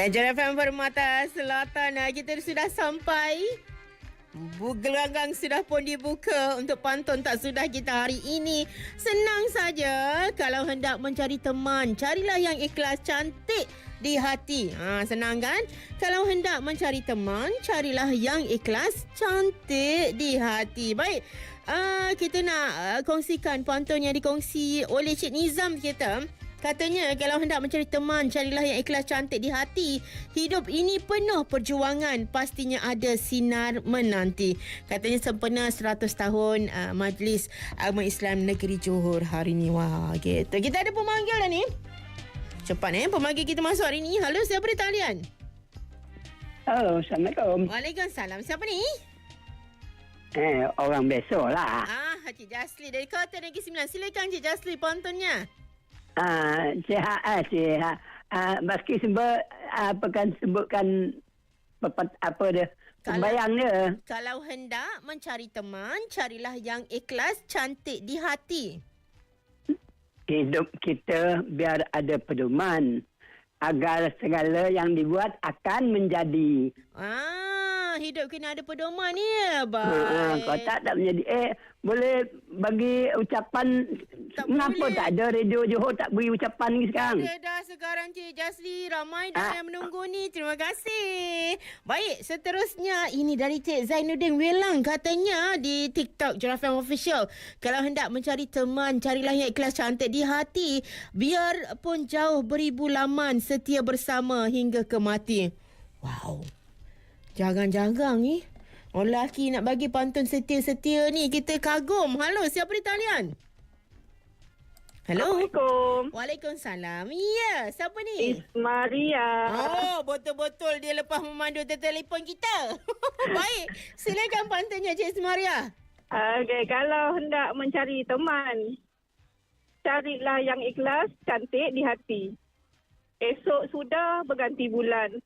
Ya, Jarapan Permata Selatan, ah, kita sudah sampai. Gelanggang sudah pun dibuka untuk pantun tak sudah kita hari ini. Senang saja kalau hendak mencari teman, carilah yang ikhlas cantik di hati. Ha, senang kan? Kalau hendak mencari teman, carilah yang ikhlas cantik di hati. Baik, uh, kita nak uh, kongsikan pantun yang dikongsi oleh Cik Nizam kita. Katanya kalau hendak mencari teman, carilah yang ikhlas cantik di hati. Hidup ini penuh perjuangan, pastinya ada sinar menanti. Katanya sempena 100 tahun uh, Majlis Agama Islam Negeri Johor hari ni. Wah, gitu. Kita ada pemanggil dah ni. Cepat eh, pemanggil kita masuk hari ni. Halo, siapa di talian? Halo, Assalamualaikum. Waalaikumsalam. Siapa ni? Eh, orang biasa lah. Ah, Cik Jasli dari Kota Negeri Sembilan. Silakan Cik Jasli pantunnya. Ah, sihat, ah, sihat. Ah, meski sebut, apa kan sebutkan apa, apa dia, sembayang dia. Kalau hendak mencari teman, carilah yang ikhlas cantik di hati. Hidup kita biar ada pedoman. Agar segala yang dibuat akan menjadi. Ah, hidup kena ada pedoman ni. ya, Ah, Baik. kau tak tak menjadi. Eh, boleh bagi ucapan. Tak Mengapa boleh. tak ada radio Johor tak beri ucapan ni sekarang? Ada dah sekarang Cik Jasli. Ramai dah Ah. yang menunggu ni. Terima kasih. Baik, seterusnya ini dari Cik Zainuddin Welang. Katanya di TikTok Jerafam Official. Kalau hendak mencari teman, carilah yang ikhlas cantik di hati. Biarpun jauh beribu laman, setia bersama hingga ke mati. Wow. Jangan-jangan ni. Orang lelaki nak bagi pantun setia-setia ni. Kita kagum. Halo, siapa di talian? Halo. Assalamualaikum. Waalaikumsalam. Ya, siapa ni? Ismaria. Oh, betul-betul dia lepas memandu telefon kita. Baik, silakan pantunnya Cik Semaria. Okey, kalau hendak mencari teman, carilah yang ikhlas, cantik di hati. Esok sudah berganti bulan.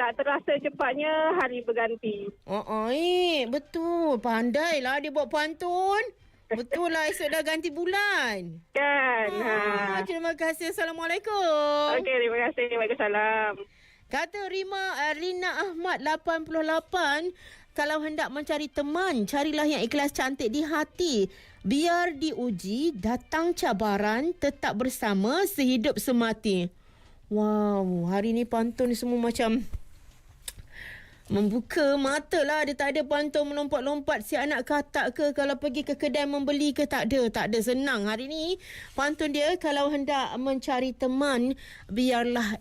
Tak terasa cepatnya hari berganti. Oh, oh eh, betul. Pandailah dia buat pantun. Betul lah, esok dah ganti bulan. Kan? Ah, Ha. terima kasih. Assalamualaikum. Okey, terima kasih. Waalaikumsalam. Kata Rima uh, Rina Ahmad 88, kalau hendak mencari teman, carilah yang ikhlas cantik di hati. Biar diuji, datang cabaran, tetap bersama sehidup semati. Wow, hari ni pantun semua macam membuka mata lah. Dia tak ada pantun melompat-lompat si anak katak ke kalau pergi ke kedai membeli ke tak ada. Tak ada senang hari ni. Pantun dia kalau hendak mencari teman biarlah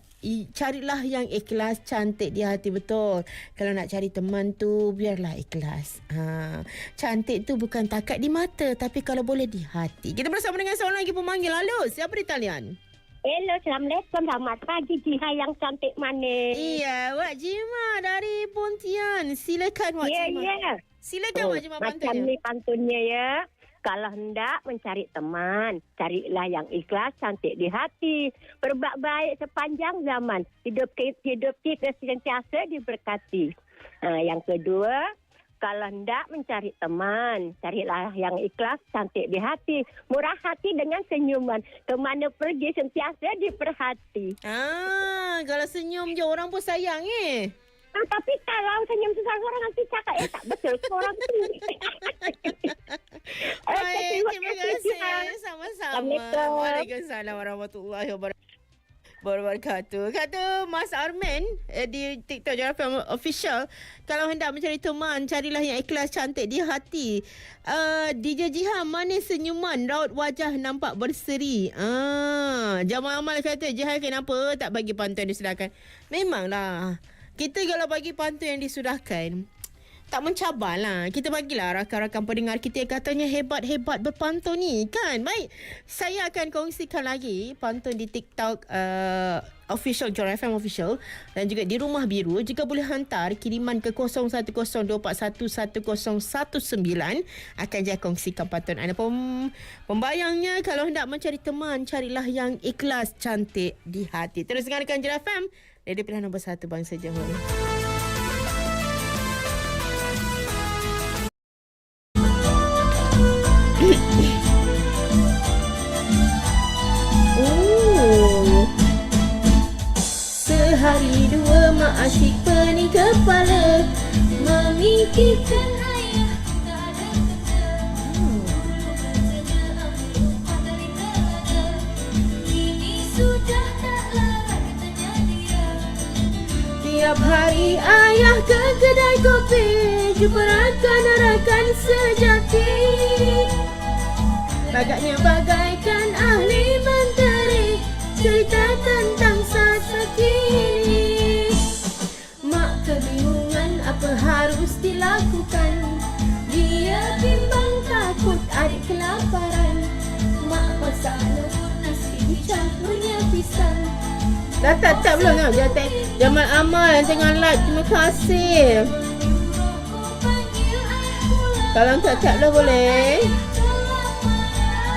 carilah yang ikhlas cantik di hati betul. Kalau nak cari teman tu biarlah ikhlas. Ha, cantik tu bukan takat di mata tapi kalau boleh di hati. Kita bersama dengan seorang lagi pemanggil. Halo, siapa di talian? Hello, Assalamualaikum. Selamat pagi, Jiha yang cantik manis. Iya, Wak Jima dari Pontian. Silakan Wak Ya, Jima. ya. Silakan Wak Jima Macam pantunnya. ni pantunnya ya. Kalau hendak mencari teman, carilah yang ikhlas, cantik di hati. Berbuat baik sepanjang zaman. Hidup kita, hidup kita sentiasa diberkati. Ha, yang kedua, kalau hendak mencari teman, carilah yang ikhlas, cantik di hati. Murah hati dengan senyuman. Kemana pergi sentiasa diperhati. Ah, kalau senyum je orang pun sayang eh. Ah, tapi kalau senyum seseorang nanti cakap ya tak betul orang tu. Baik, terima kasih. Sama-sama. Waalaikumsalam warahmatullahi wabarakatuh. Kata Mas Arman eh, di TikTok Jarafam Official, kalau hendak mencari teman, carilah yang ikhlas cantik di hati. Uh, DJ Jihan, manis senyuman, raut wajah nampak berseri. Ah, Jamal Amal kata, Jihan kenapa tak bagi pantun disudahkan? Memanglah. Kita kalau bagi pantun yang disudahkan, tak mencabar lah. Kita bagilah rakan-rakan pendengar kita yang katanya hebat-hebat berpantun ni. Kan. Baik, saya akan kongsikan lagi pantun di TikTok uh, official Jor FM official. Dan juga di Rumah Biru. Jika boleh hantar kiriman ke 0102411019 akan saya kongsikan pantun anda. Pem, pembayangnya kalau hendak mencari teman carilah yang ikhlas cantik di hati. Terus dengarkan Jor FM radio pilihan nombor satu bangsa Johor asyik pening kepala Memikirkan kerja hmm. Hari ayah ke kedai kopi Jumpa rakan-rakan sejati. Bagaknya bagaikan ahli menteri Cerita tentang sasa kini harus dilakukan. Dia bimbang takut adik kelaparan. Mak masak lembut nasi dicampurnya pisang. Dah tak tak belum tau Jamal, Jamal Amal yang tengah like Terima kasih. Kalau tak tak lah boleh.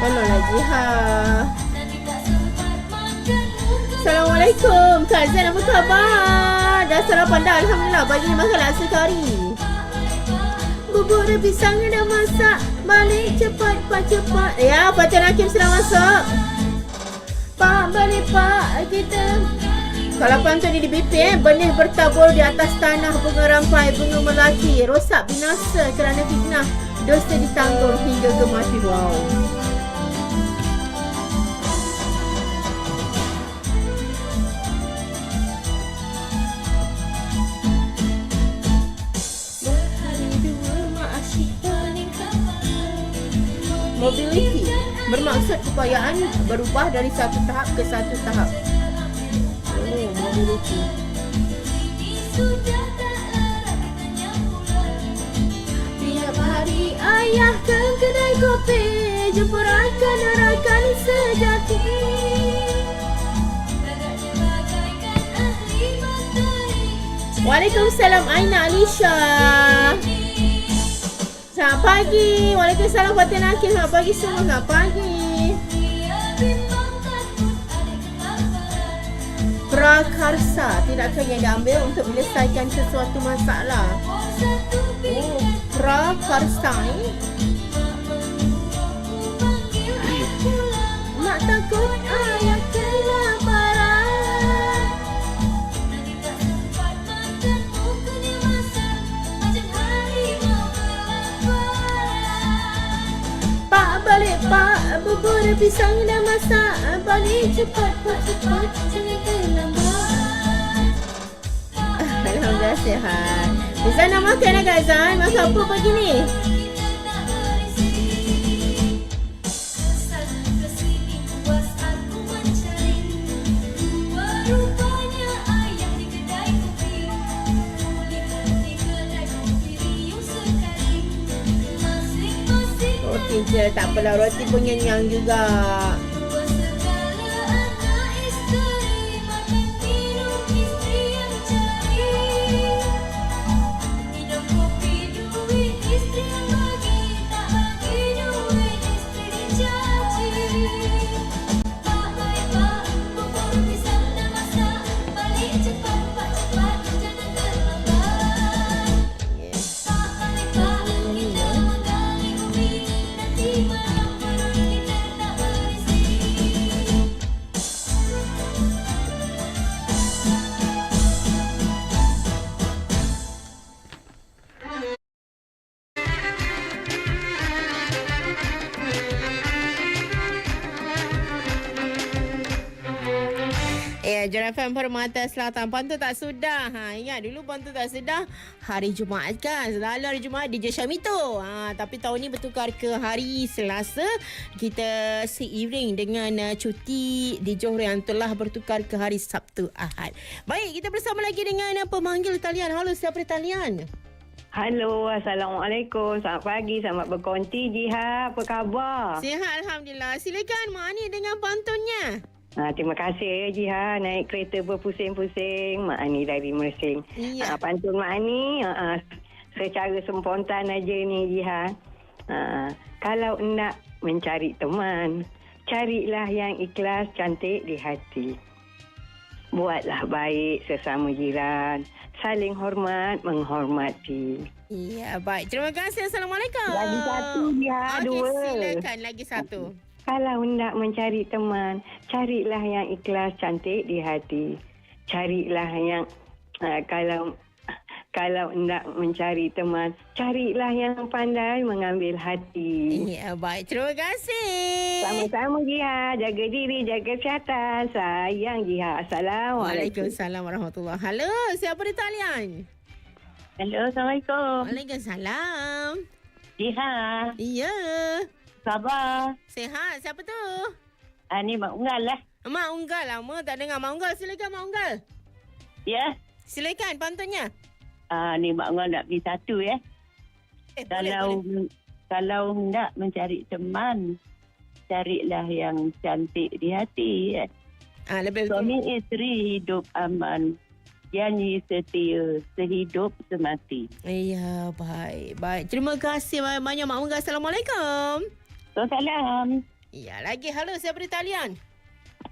Tolonglah Jiha Assalamualaikum. Kak Zain apa khabar? Dah sarapan dah Alhamdulillah. Pagi ni makan laksa kari Bubur pisang dah masak. Balik cepat pak cepat. Ya Fatih Hakim sedang masak. Pak balik pak. Kita kalau pantun ni di BP eh. Benih bertabur di atas tanah Bunga rampai, bunga melati. Rosak binasa kerana fitnah Dosa ditanggung hingga ke mati Wow Mobility bermaksud kepayaan berubah dari satu tahap ke satu tahap. Oh, mobility. Tiap hari ayah ke kedai kopi Jumpa rakan-rakan sejati Waalaikumsalam Aina Alisha Selamat pagi. Waalaikumsalam Fatih Nakil Selamat pagi semua. Selamat pagi. Prakarsa. Tindakan yang diambil untuk menyelesaikan sesuatu masalah. Oh, prakarsa ni Mak takut? Ayah Bubur pisang dah masak Balik cepat pak cepat. Jangan terlambat. Alhamdulillah sihat. Zan nak makan lah Kak Zan Makan apa pagi ni? Je tak apalah Roti pun nyenyang juga FM Permata Selatan. Pantun tak sudah. Ha, ingat dulu pantun tak sudah. Hari Jumaat kan. Selalu hari Jumaat DJ Syamito. Ha, tapi tahun ni bertukar ke hari Selasa. Kita seiring dengan uh, cuti di Johor yang telah bertukar ke hari Sabtu Ahad. Baik, kita bersama lagi dengan uh, pemanggil talian. Halo, siapa di talian? Halo, Assalamualaikum. Selamat pagi, selamat berkonti Jiha. Apa khabar? Sihat, Alhamdulillah. Silakan Mak Ani dengan pantunnya. Ha, terima kasih Jiha. Naik kereta berpusing-pusing. Mak Ani dari Mersing. Iya. Ha, pantun Mak Ani, ha, secara spontan aja ni Jiha. Ha, kalau nak mencari teman, carilah yang ikhlas, cantik di hati. Buatlah baik sesama jiran. Saling hormat, menghormati. Iya, baik. Terima kasih. Assalamualaikum. Lagi satu Jiha, Okey, dua. silakan lagi satu. Kalau hendak mencari teman, carilah yang ikhlas cantik di hati. carilah yang uh, kalau kalau hendak mencari teman, carilah yang pandai mengambil hati. Ya, baik. Terima kasih. Sama-sama Jiha, jaga diri, jaga kesihatan. Sayang Jiha. Assalamualaikum. Waalaikumsalam warahmatullahi Halo, siapa di talian? Hello, Assalamualaikum. Waalaikumsalam. Jiha, Ya. Sabar. Sehat. Siapa tu? Ah, ni Mak Unggal lah. Mak Unggal. Lama tak dengar Mak Unggal. Silakan Mak Unggal. Ya. Silakan pantunnya. Ah, ni Mak Unggal nak pergi satu ya. Eh, Kalau kalau hendak mencari teman, carilah yang cantik di hati. Ya. Ah, lebih betul. Suami isteri hidup aman. Janji setia sehidup semati. Ya, baik. Baik. Terima kasih banyak-banyak Mak Unggal. Assalamualaikum. Salam. Ya, lagi. Halo, siapa di talian?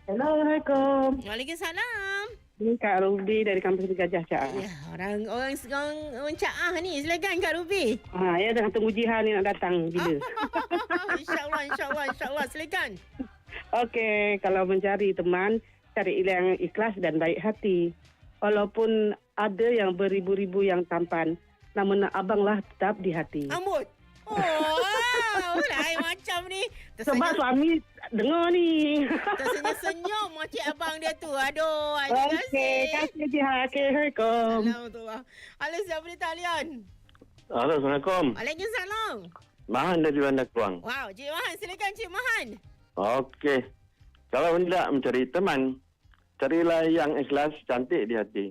Assalamualaikum. Waalaikumsalam. Ini Kak Ruby dari kampus di Gajah Cak. Ya, orang orang orang, orang Caah ni. Silakan Kak Ruby. Ha, ya dah tunggu Jihan ni nak datang bila. InsyaAllah, insyaAllah, insyaAllah. Silakan. Okey, kalau mencari teman, cari yang ikhlas dan baik hati. Walaupun ada yang beribu-ribu yang tampan, namun abanglah tetap di hati. Ambut. Oh, wow. Lain macam ni. Sebab Tersenyum, suami dengar ni. tersenyum-senyum makcik abang dia tu. Aduh, terima Okey, kasih. kasih Jihan. Okey, Assalamualaikum. Alhamdulillah. Halo, siapa di talian? Halo, Assalamualaikum. Waalaikumsalam. Mahan dari Bandar Keluang. Wow, Cik Mahan. Silakan Cik Mahan. Okey. Kalau hendak mencari teman, carilah yang ikhlas, cantik di hati.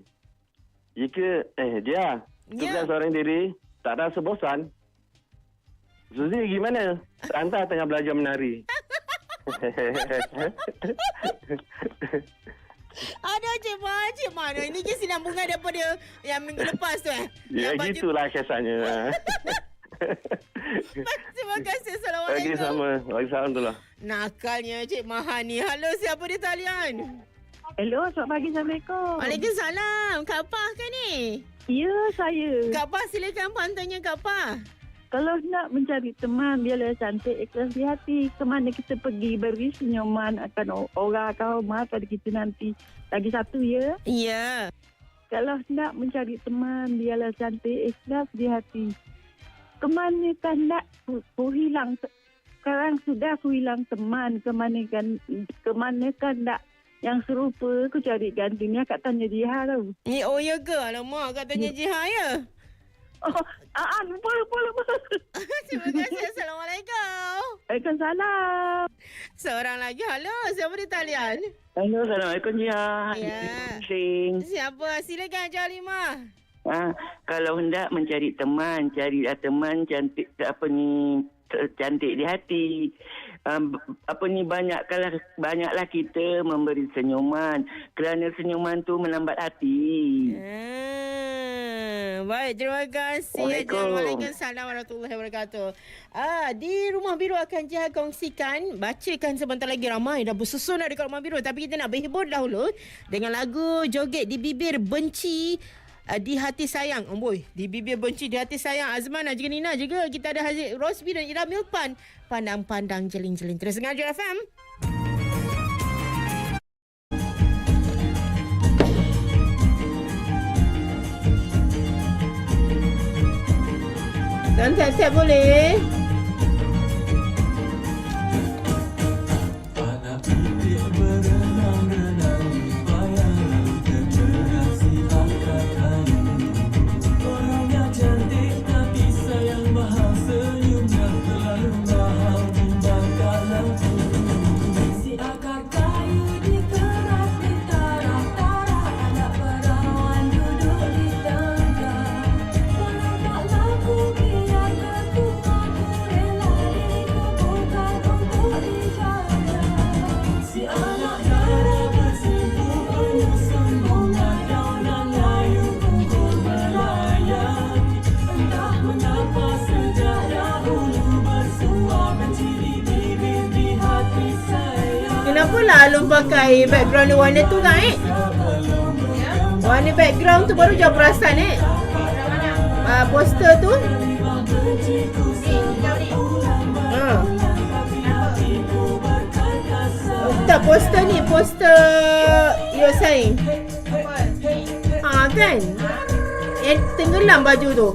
Jika, eh dia, Ya. tugas seorang diri, tak rasa bosan. Suzy gimana? Terhantar tengah belajar menari. Ada Cik Mahan. Cik Mahan. Ini ke sinambungan daripada yang minggu lepas tu eh? ya, Yang baju- gitulah kesannya. Terima kasih. Assalamualaikum. sama. Bagi salam tu lah. Nakalnya Cik Mahan ni. Halo, siapa di talian? Hello, selamat pagi. Assalamualaikum. Waalaikumsalam. Kak Pah ke ni? Ya, saya. Kak Pah silakan pantunya Kak Pah. Kalau nak mencari teman, biarlah cantik, ikhlas di hati. Kemana kita pergi, beri senyuman akan orang akan hormat pada kita nanti. Lagi satu ya. Ya. Kalau nak mencari teman, biarlah cantik, ikhlas di hati. Kemana kan nak ku, ku hilang, se- sekarang sudah ku hilang teman. Kemana kan, kemana kan nak yang serupa, ku cari gantinya kat tanya dia tau. Ni oh ya ke? Alamak, katanya Jiha ya. Oh, ah, ah, lupa, lupa, lupa. Terima kasih. Assalamualaikum. Waalaikumsalam. Seorang lagi. Halo, siapa di talian? Halo, Assalamualaikum Jiha. Ya. Sing. Siapa? Silakan Encik Halimah. Ah, kalau hendak mencari teman, carilah teman cantik apa ni cantik di hati. Um, apa ni banyaklah banyaklah kita memberi senyuman kerana senyuman tu menambat hati. Ah, baik, terima kasih. Waalaikumsalam. Warahmatullahi wabarakatuh. Ah, di Rumah Biru akan Jiha kongsikan, bacakan sebentar lagi ramai dah bersusun dah dekat Rumah Biru. Tapi kita nak berhibur dahulu dengan lagu Joget di Bibir Benci uh, di hati sayang. Oh boy, di bibir benci di hati sayang. Azman dan juga Nina juga. Kita ada Haziq Rosbi dan Ira Milpan. Pandang-pandang jeling-jeling. Terus dengar je FM. Dan tap-tap boleh. Saya Kenapa lah Alun pakai background warna tu kan eh? Warna background tu baru jauh perasan eh? Uh, poster tu Ha. Oh, tak poster ni Poster You're saying kan? Eh, tenggelam baju tu.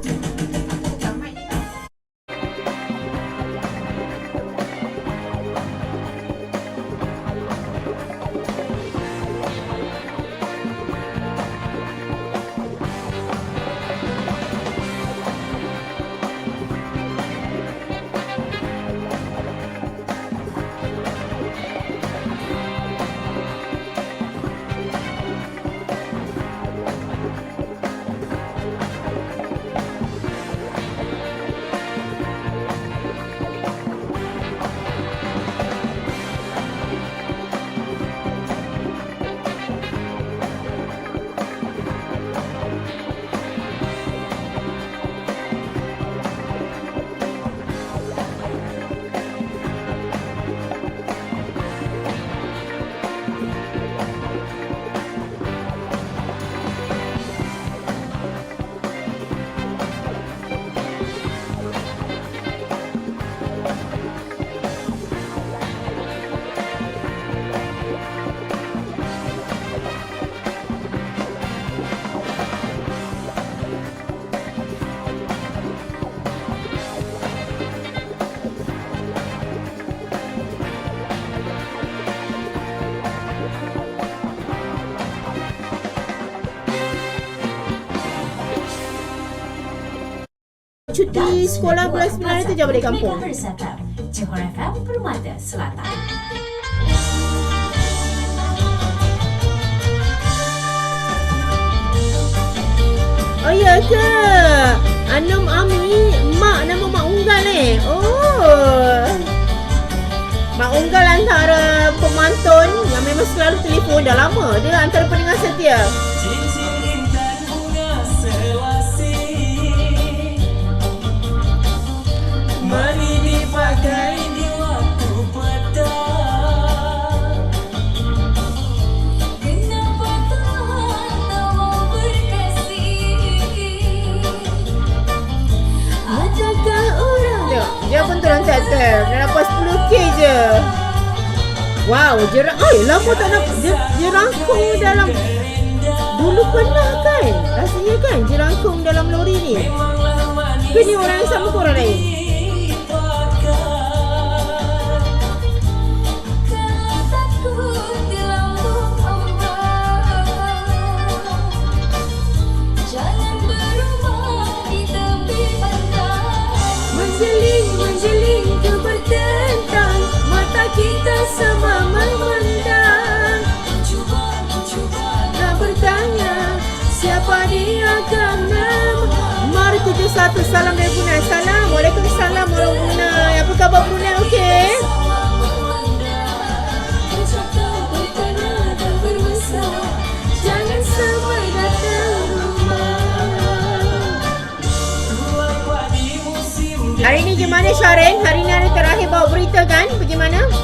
Cuti sekolah bulan 9 tu je balik kampung. Johor FM Permata Selatan. Oh ya ke? Anum Ami, mak nama Mak Unggal eh. Oh. Mak Unggal antara pemantun yang memang selalu telefon dah lama. Dia antara pendengar setia. Dia pun turun teater. Dia dapat 10k je. Wow, dia Oi, lama tak nampak. Dia, dia rangkung dalam... Dulu pernah kan? Rasanya kan dia rangkung dalam lori ni. Ke ni orang yang sama ke orang lain? Kita sama memandang Cuba, cuba Nak bertanya siapa dia kerana Mari tujuh satu salam dari Brunei. Assalamualaikum salam orang Brunei. Apa khabar Brunei okey? Hari ni gimana Syaren? Hari ni hari terakhir bawa berita kan? Bagaimana?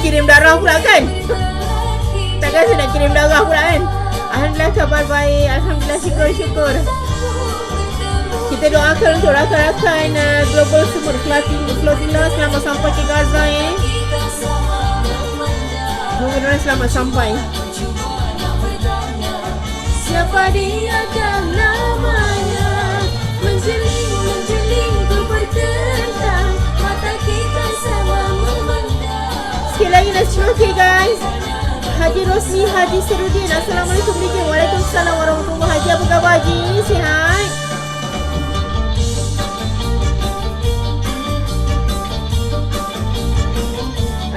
Kirim darah pula kan? Takkan saya nak kirim darah pula kan? Alhamdulillah khabar baik. Alhamdulillah syukur-syukur. Kita doakan untuk rakan-rakan uh, Global Sumur Flotilla, Flotilla selamat sampai ke Gaza eh. Semoga selamat sampai. Siapa dia lagi dah 10k guys. Haji Rosmi Haji Serudin. Assalamualaikum DJ. Waalaikumsalam warahmatullahi Haji apa khabar Haji? Sihat?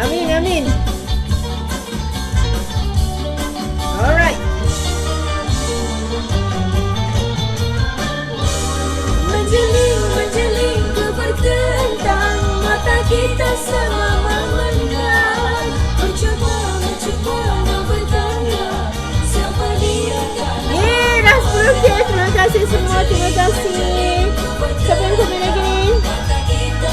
Amin, amin. Alright. Menjeling, menjeling ku bertentang Mata kita sama kasih semua. Terima kasih. Siapa yang komen lagi ni?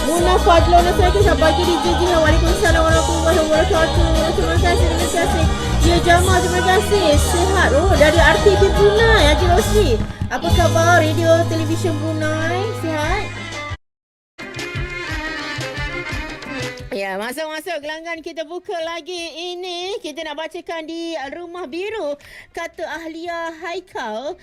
Muna Assalamualaikum Selamat pagi di JJ Waalaikumsalam Warahmatullahi Wabarakatuh Terima kasih Terima kasih Ya Jamal Terima kasih Sehat Oh dari RTB Brunei Haji Rosli Apa khabar Radio Television Brunei Sihat Ya, masuk-masuk gelanggan kita buka lagi ini. Kita nak bacakan di Rumah Biru. Kata Ahlia Haikal,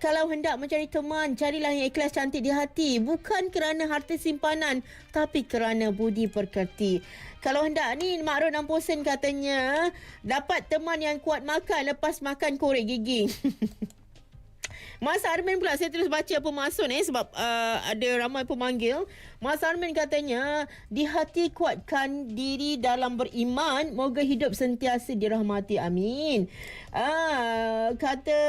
kalau hendak mencari teman, carilah yang ikhlas cantik di hati. Bukan kerana harta simpanan, tapi kerana budi pekerti. Kalau hendak ni, Mak Ron Amposen katanya, dapat teman yang kuat makan lepas makan korek gigi. Mas Armin pula saya terus baca pemasun eh sebab uh, ada ramai pemanggil. Mas Armin katanya di hati kuatkan diri dalam beriman moga hidup sentiasa dirahmati amin. Ah kata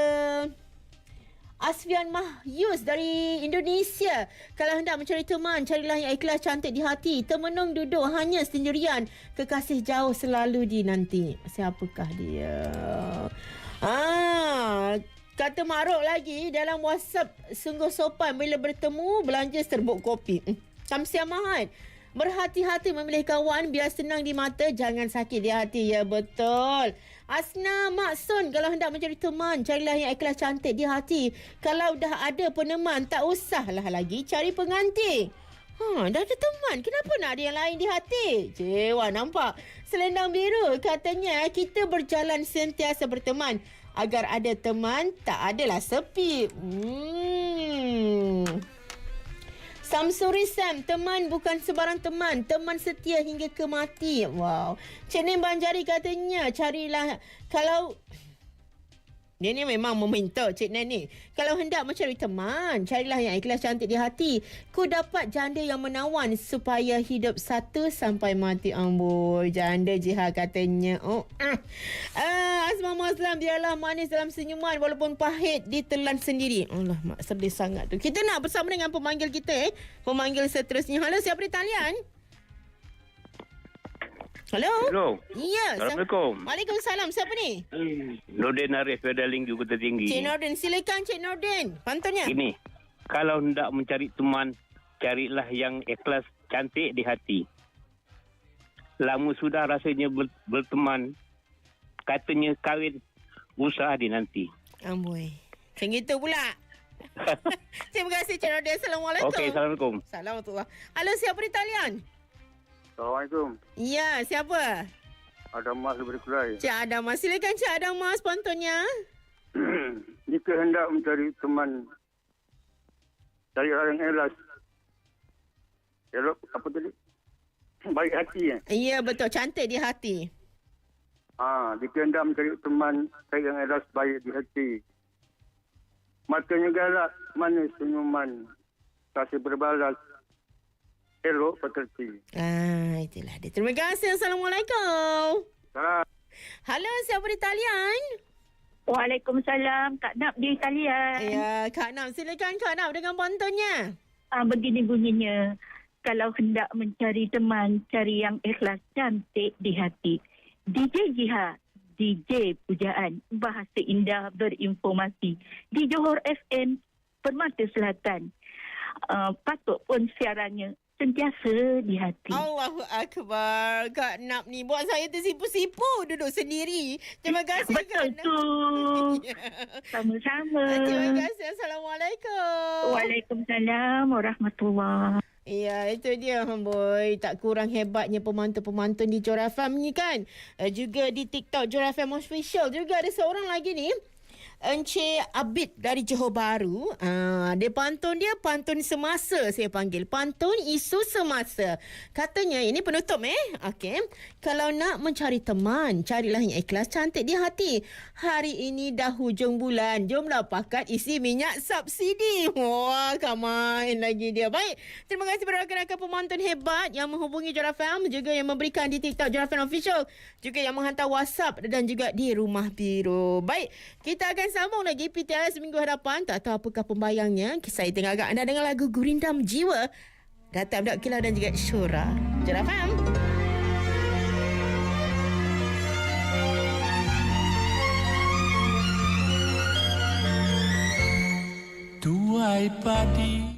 Asfian Mahyus dari Indonesia. Kalau hendak mencari teman, carilah yang ikhlas cantik di hati. Temenung duduk hanya sendirian. Kekasih jauh selalu dinanti. Siapakah dia? Ah, kata Maruk lagi dalam WhatsApp sungguh sopan bila bertemu belanja serbuk kopi. Hmm, Samsia Mahat. Berhati-hati memilih kawan biar senang di mata, jangan sakit di hati. Ya betul. Asna Maksun, kalau hendak mencari teman, carilah yang ikhlas cantik di hati. Kalau dah ada peneman, tak usahlah lagi cari pengganti. Ha, dah ada teman. Kenapa nak ada yang lain di hati? Cewa, nampak? Selendang biru katanya kita berjalan sentiasa berteman. Agar ada teman, tak adalah sepi. Hmm. Samsuri Sam, teman bukan sebarang teman. Teman setia hingga ke mati. Wow. Cik Nem Banjari katanya, carilah kalau... Ni memang meminta Cik Nen ni. Kalau hendak mencari teman, carilah yang ikhlas cantik di hati. Ku dapat janda yang menawan supaya hidup satu sampai mati. Amboi, janda jiha katanya. Oh, ah. Ah, Asma Muslim, biarlah manis dalam senyuman walaupun pahit ditelan sendiri. Allah, mak sedih sangat tu. Kita nak bersama dengan pemanggil kita eh. Pemanggil seterusnya. Halo, siapa di talian? Halo? Hello. Ya. Assalamualaikum. Waalaikumsalam. Siapa ni? Nordin Arif Fedaling di Kota Tinggi. Cik Nordin. Silakan Cik Nordin. Pantunnya. Ini, kalau hendak mencari teman, carilah yang ikhlas cantik di hati. Lama sudah rasanya ber, berteman, katanya kahwin, usaha di nanti. Amboi. Macam gitu pula. Terima kasih Cik Nordin. Assalamualaikum. Okey, Assalamualaikum. Assalamualaikum. Halo, siapa di talian? Assalamualaikum. Ya, siapa? Ada Mas daripada Kurai. Cik Adamas. Silakan Cik Adamas pantunnya. Jika hendak mencari teman, cari orang yang ikhlas. Elok, apa tadi? Baik hati eh. Ya, betul. Cantik di hati. Ha, jika hendak mencari teman, cari yang ikhlas baik di hati. Matanya galak, manis senyuman. Kasih berbalas. Elok pekerti. Ah, itulah dia. Terima kasih. Assalamualaikum. Salam. Halo, siapa di talian? Waalaikumsalam. Kak Nap di talian. Ya, Kak Nam. Silakan Kak Nam dengan pantunnya. Ah, begini bunyinya. Kalau hendak mencari teman, cari yang ikhlas cantik di hati. DJ Jihad, DJ Pujaan, bahasa indah berinformasi. Di Johor FM, Permata Selatan. Uh, patut pun siarannya sentiasa di hati. Allahu Akbar. Kak Nap ni buat saya tersipu-sipu duduk sendiri. Terima kasih Betul Kak tu. Sama-sama. Terima kasih. Assalamualaikum. Waalaikumsalam warahmatullahi Ya, itu dia boy. Tak kurang hebatnya pemantun-pemantun di Jora FM ni kan. Uh, juga di TikTok Jora FM Official. Juga ada seorang lagi ni. Encik Abid dari Johor Bahru. Uh, dia pantun dia pantun semasa saya panggil. Pantun isu semasa. Katanya ini penutup eh. Okey. Kalau nak mencari teman, carilah yang ikhlas cantik di hati. Hari ini dah hujung bulan. Jomlah pakat isi minyak subsidi. Wah, kamain lagi dia. Baik. Terima kasih kepada rakan-rakan pemantun hebat yang menghubungi Jora FM. Juga yang memberikan di TikTok Jora FM Official. Juga yang menghantar WhatsApp dan juga di Rumah Biru. Baik. Kita akan sambung lagi PTS minggu hadapan. Tak tahu apakah pembayangnya. Saya tengah agak anda dengan lagu Gurindam Jiwa. Datang Abdul Kilau dan juga Syura. FM. Tua tuai padi